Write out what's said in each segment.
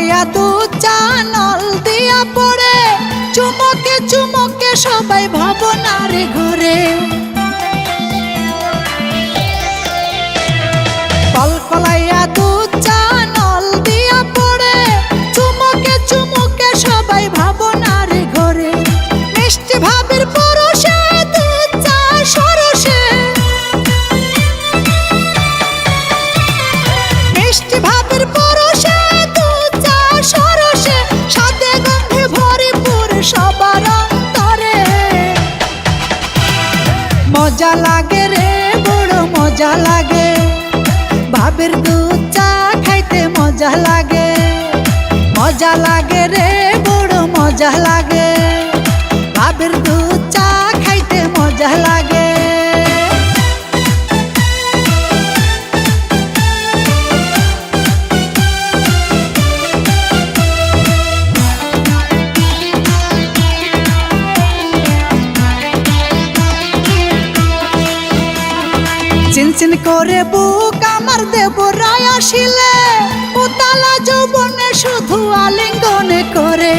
কলাইয়া দু চা নল দিয়া পড়ে। চুমকে চুমকে সবাই ভাবনার ঘরে। লাগে রে, বড় মজা লাগে। ভাবের দুধ চা খাইতে মজা লাগে। মজা লাগে রে, বড় মজা লাগে। ভাবের দুধ চিনচিন করে বুক, আমার দেব রায় আসিলে। উতালা যৌবনে শুধু আলিঙ্গনে করে।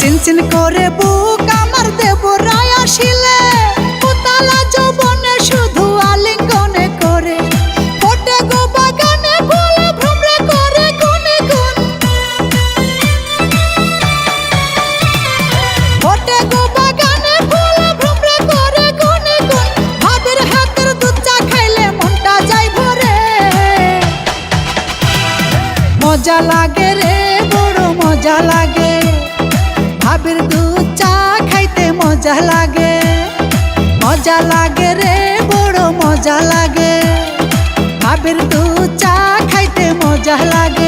চিনচিন করে বুক মজা লাগে রে, বড় মজা লাগে। ভাবির দুধ চা খাইতে মজা লাগে। মজা লাগে রে, বড় মজা লাগে। ভাবির দুধ চা খাইতে মজা লাগে।